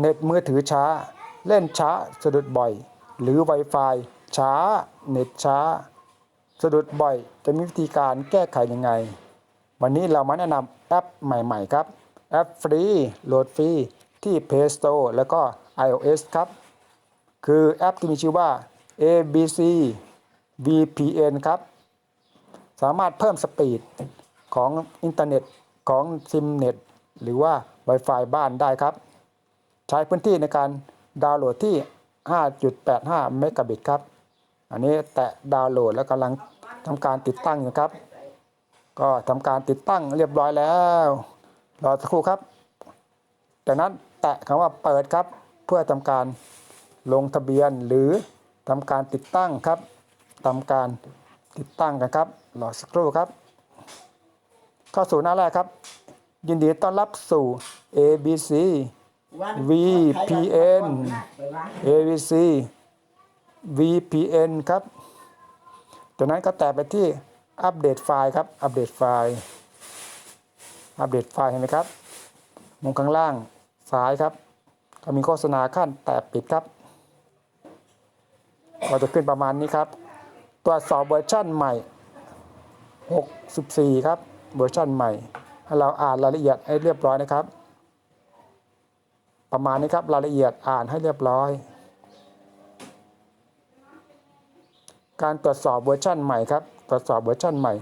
เน็ตมือถือช้า เล่นช้าสะดุดบ่อย หรือ Wi-Fi ช้า เน็ตช้า สะดุดบ่อย จะมีวิธีการแก้ไขยังไง วันนี้เรามาแนะนำแอปใหม่ ๆ ครับ แอปฟรีโหลดฟรีที่ Play Store แล้วก็ iOS ครับ คือแอปที่มีชื่อว่า ABC VPN ครับ สามารถเพิ่มสปีดของอินเทอร์เน็ตของซิมเน็ตหรือว่า Wi-Fi บ้านได้ครับ ใช้พื้นที่ในการดาวน์โหลดที่ 5.85 เมกะบิตครับ อันนี้แตะดาวน์โหลดแล้วกำลังทำการติดตั้งอยู่ครับ ก็ทำการติดตั้งเรียบร้อยแล้ว รอสักครู่ครับ จากนั้นแตะคำว่าเปิดครับ เพื่อทำการลงทะเบียนหรือทำการติดตั้งครับทำการติดตั้งกันครับรอสักครู่ครับ เข้าสู่หน้าแรกครับ ยินดีต้อนรับสู่ ABC VPN ABC VPN ครับจากนั้นก็แตะไปที่อัปเดตไฟล์ครับ อัปเดตไฟล์ อัปเดตไฟล์เห็นไหมครับ มุมข้างล่างซ้ายครับ ก็มีโฆษณาขั้นแตะปิดครับ ก็จะขึ้นประมาณนี้ครับ ตรวจสอบเวอร์ชั่นใหม่ 64 ครับ เวอร์ชั่นใหม่ ให้เราอ่านรายละเอียดให้เรียบร้อยนะครับ ประมาณนี้ครับรายละเอียดอ่านให้เรียบร้อย การตรวจสอบเวอร์ชั่นใหม่ครับ ตรวจสอบเวอร์ชั่นใหม่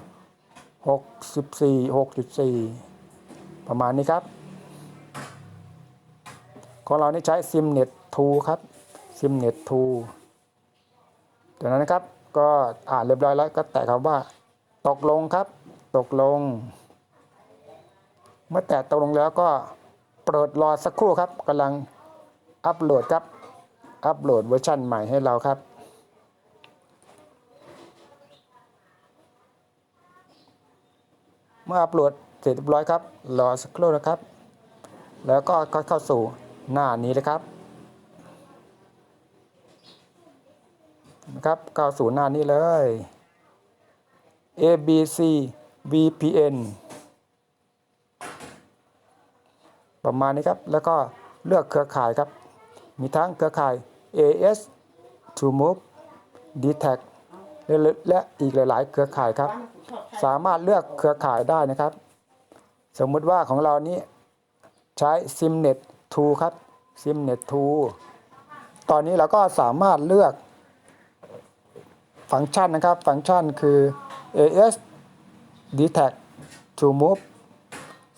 64 6.4 ประมาณนี้ครับ ของเรานี่ใช้ SimNet 2ครับ SimNet 2จากนั้นนะครับก็อ่านเรียบร้อยแล้วก็แตะคำว่า ตกลงครับ ตกลง เมื่อแตะตกลงแล้วก็ ปรดรอสักครู่ครับกำลังอัปโหลดครับ อัปโหลดเวอร์ชันใหม่ให้เราครับเมื่ออัปโหลดเสร็จเรียบร้อยครับ รอสักครู่นะครับ แล้วก็เข้าสู่หน้านี้เลยครับนะครับเข้าสู่หน้านี้เลย ABC VPN ประมาณนี้ครับแล้วก็เลือกเครือข่ายครับ มีทั้งเครือข่าย AS To Move d t a c และและอีกหลาย ๆ เครือข่ายครับ สามารถเลือกเครือข่ายได้นะครับ สมมุติว่าของเรานี้ใช้ SimNet 2ครับ SimNet 2ตอนนี้เราก็สามารถเลือกฟังก์ชันนะครับ ฟังก์ชันคือ AS d t a c To Move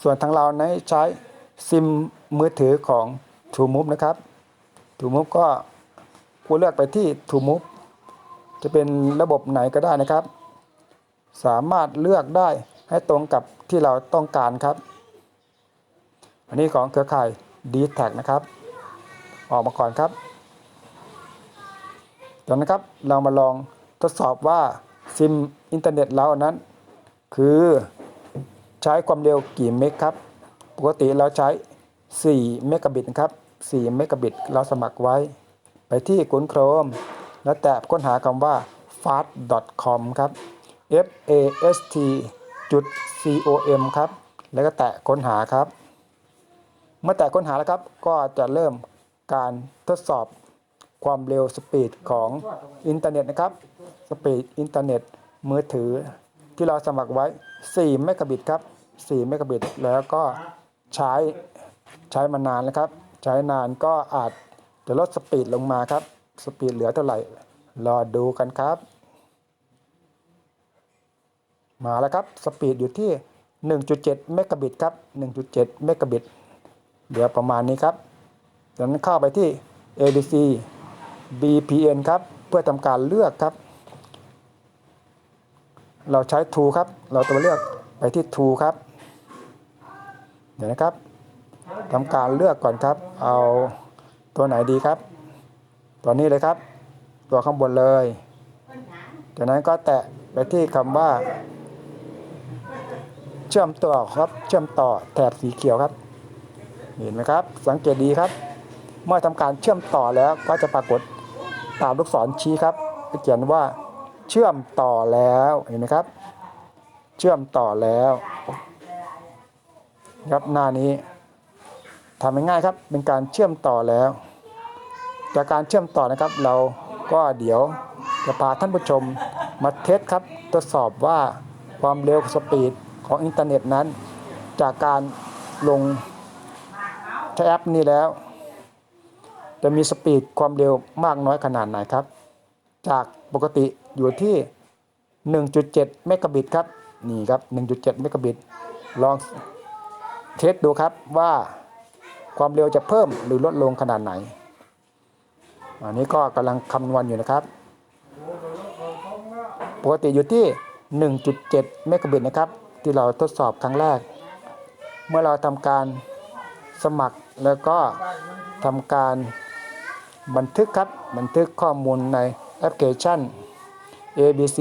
ส่วนทางเราในใช้ ซิมมือถือของ True Move นะครับ True Move ก็ผู้เลือกไปที่ True Move จะเป็นระบบไหนก็ได้นะครับ สามารถเลือกได้ให้ตรงกับที่เราต้องการครับ อันนี้ของเครือข่าย d t a c นะครับ ออกมาก่อนครับจากนั้นครับเรามาลองทดสอบว่าซิมอินเทอร์เน็ตเรานั้น คือใช้ความเร็วกี่เมกครับ ปกติเราใช้4เมกะบิตนะครับ4เมกะบิตเราสมัครไว้ ไปที่ Google Chrome แล้วแตะค้นหาคำว่า fast.com ครับ f a s t จุด c o m ครับ แล้วก็แตะค้นหาครับ เมื่อแตะค้นหาแล้วครับ ก็จะเริ่มการทดสอบความเร็วสปีดของอินเทอร์เน็ตนะครับ สปีดอินเทอร์เน็ตมือถือที่เราสมัครไว้ 4 เมกะบิตครับ 4 เมกะบิต แล้วก็ ใช้ใช้มานานแล้วครับ ใช้นานก็อาจจะลดสปีดลงมาครับ สปีดเหลือเท่าไหร่ รอดูกันครับ มาแล้วครับ สปีดอยู่ที่ 1.7 เมกะบิตครับ 1.7 เมกะบิต เดี๋ยวประมาณนี้ครับจากนั้นเข้าไปที่ ADC VPN ครับ เพื่อทำการเลือกครับ เราใช้ True ครับ เราตัวเลือกไปที่ True ครับ เดี๋ยวนะครับทำการเลือกก่อนครับ เอาตัวไหนดีครับ ตัวนี้เลยครับ ตัวข้างบนเลย จากนั้นก็แตะไปที่คำว่า เชื่อมต่อครับ เชื่อมต่อแถบสีเขียวครับ เห็นไหมครับ สังเกตดีครับ เมื่อทำการเชื่อมต่อแล้วก็จะปรากฏตามลูกศรชี้ครับเขียนว่าเชื่อมต่อแล้ว เห็นไหมครับ เชื่อมต่อแล้ว ครับหน้านี้ทำง่ายๆครับเป็นการเชื่อมต่อแล้ว จากการเชื่อมต่อนะครับเราก็เดี๋ยวจะพาท่านผู้ชมมาเทสครับทดสอบว่าความเร็วสปีดของอินเทอร์เน็ตนั้น จากการลงใช้แอปนี้แล้ว จะมีสปีดความเร็วมากน้อยขนาดไหนครับ จากปกติอยู่ที่ 1.7 เมกะบิตครับนี่ครับ 1.7 เมกะบิตลอง เทสดูครับว่าความเร็วจะเพิ่มหรือลดลงขนาดไหน อันนี้ก็กำลังคำนวณอยู่นะครับ ปกติอยู่ที่ 1.7 เมกะบิตนะครับ ที่เราทดสอบครั้งแรก เมื่อเราทำการสมัครแล้วก็ทำการบันทึกครับ บันทึกข้อมูลในแอปพลิเคชัน ABC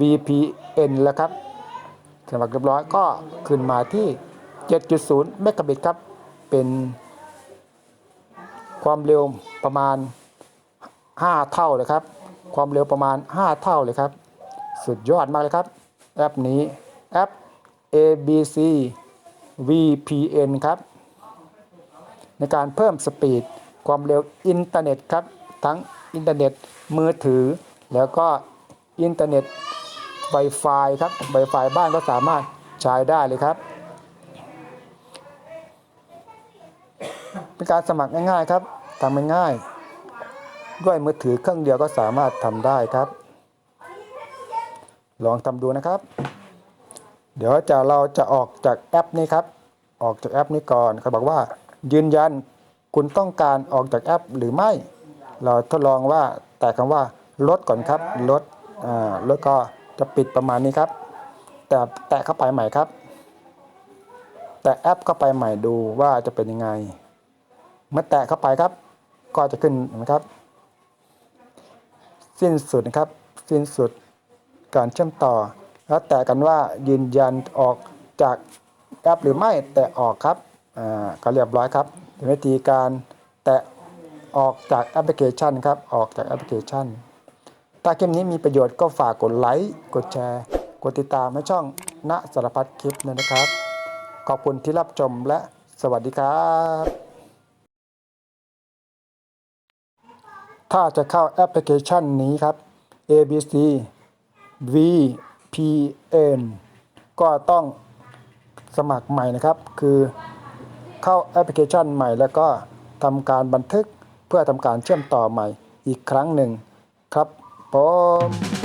VPN แล้วครับสมัครเรียบร้อยก็ขึ้นมาที่ 7.0เมกะบิตครับ เป็นความเร็วประมาณ 5 เท่าเลยครับ ความเร็วประมาณ 5 เท่าเลยครับ สุดยอดมากเลยครับ แอปนี้ แอป ABC VPN ครับ ในการเพิ่มสปีดความเร็วอินเทอร์เน็ตครับ ทั้งอินเทอร์เน็ตมือถือ แล้วก็อินเทอร์เน็ต Wi-Fi ครับ Wi-Fi บ้านก็สามารถใช้ได้เลยครับ เป็นการสมัครง่าย ๆ ครับทำง่ายๆด้วยมือถือเครื่องเดียวก็สามารถทำได้ครับ ลองทำดูนะครับ เดี๋ยวจะเราจะออกจากแอปนี้ครับ ออกจากแอปนี้ก่อนเขาบอกว่า ยืนยันคุณต้องการออกจากแอปหรือไม่ เราทดลองว่าแต่คำว่าลดก่อนครับลดอ่าลดก็จะปิดประมาณนี้ครับ แต่แตะเข้าไปใหม่ครับ แต่แอปเข้าไปใหม่ดูว่าจะเป็นยังไง เมื่อแตะเข้าไปครับ ก็จะขึ้นนะครับ สิ้นสุดนะครับ สิ้นสุดการเชื่อมต่อ แล้วแตะกันว่ายืนยันออกจากแอปหรือไม่แตะออกครับอ่าก็เรียบร้อยครับเป็นวิธีการแตะออกจากแอปพลิเคชันครับออกจากแอปพลิเคชัน ถ้าคลิปนี้มีประโยชน์ก็ฝากกดไลค์กดแชร์ กดติดตามให้ช่องณสารพัดคลิปนะครับ ขอบคุณที่รับชมและสวัสดีครับ ถ้าจะเข้าแอปพลิเคชันนี้ครับ ABC VPN ก็ต้องสมัครใหม่นะครับ คือเข้าแอปพลิเคชันใหม่ แล้วก็ทำการบันทึกเพื่อทำการเชื่อมต่อใหม่อีกครั้งหนึ่งครับผม